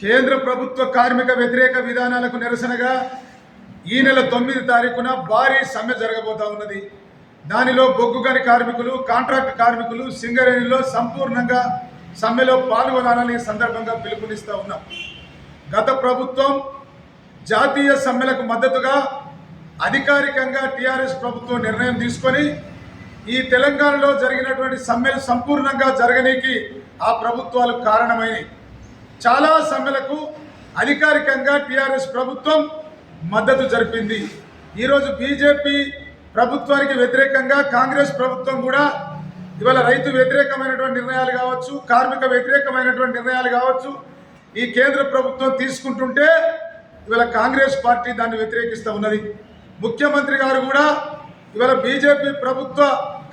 కేంద్ర ప్రభుత్వ కార్మిక వ్యతిరేక విధానాలకు నిరసనగా ఈ నెల తొమ్మిది తారీఖున భారీ సమ్మె జరగబోతా ఉన్నది. దానిలో బొగ్గు గని కార్మికులు కాంట్రాక్ట్ కార్మికులు సింగరేణిలో సంపూర్ణంగా సమ్మెలో పాల్గొనాలని సందర్భంగా పిలుపునిస్తూ ఉన్నాం. గత ప్రభుత్వం జాతీయ సమ్మెలకు మద్దతుగా అధికారికంగా టీఆర్ఎస్ ప్రభుత్వం నిర్ణయం తీసుకొని ఈ తెలంగాణలో జరిగినటువంటి సమ్మెలు సంపూర్ణంగా జరగనీకి ఆ ప్రభుత్వాలు కారణమైనవి చాలా సమ్మెలకు అధికారికంగా టీఆర్ఎస్ ప్రభుత్వం మద్దతు జరిపింది. ఈరోజు బీజేపీ ప్రభుత్వానికి వ్యతిరేకంగా కాంగ్రెస్ ప్రభుత్వం కూడా ఇవాళ రైతు వ్యతిరేకమైనటువంటి నిర్ణయాలు కావచ్చు కార్మిక వ్యతిరేకమైనటువంటి నిర్ణయాలు కావచ్చు ఈ కేంద్ర ప్రభుత్వం తీసుకుంటుంటే ఇవాళ కాంగ్రెస్ పార్టీ దాన్ని వ్యతిరేకిస్తూ ఉన్నది. ముఖ్యమంత్రి గారు కూడా ఇవాళ బీజేపీ ప్రభుత్వ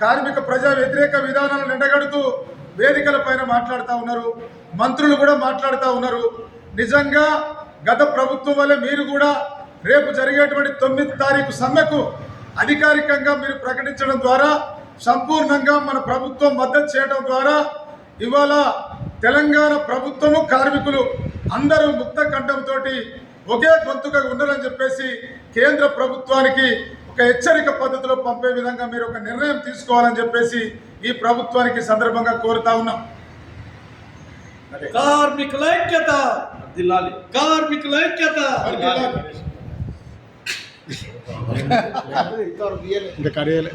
కార్మిక ప్రజా వ్యతిరేక విధానాలను ఎండగడుతూ వేదికల పైన మాట్లాడుతూ ఉన్నారు మంత్రులు కూడా మాట్లాడుతూ ఉన్నారు. నిజంగా గత ప్రభుత్వం వల్ల మీరు కూడా రేపు జరిగేటువంటి తొమ్మిది తారీఖు సమ్మెకు అధికారికంగా మీరు ప్రకటించడం ద్వారా సంపూర్ణంగా మన ప్రభుత్వం మద్దతు చేయడం ద్వారా ఇవాళ తెలంగాణ ప్రభుత్వము కార్మికులు అందరూ ముక్త కంఠంతో ఒకే గొంతుగా ఉండాలని చెప్పేసి కేంద్ర ప్రభుత్వానికి ఒక హెచ్చరిక పద్ధతిలో పంపే విధంగా మీరు ఒక నిర్ణయం తీసుకోవాలని చెప్పేసి ఈ ప్రభుత్వానికి సందర్భంగా కోరుతా ఉన్నాం. అదే. కార్మికుల ఐక్యత. కార్మికుల ఐక్యత. ఇంకా కడియలే.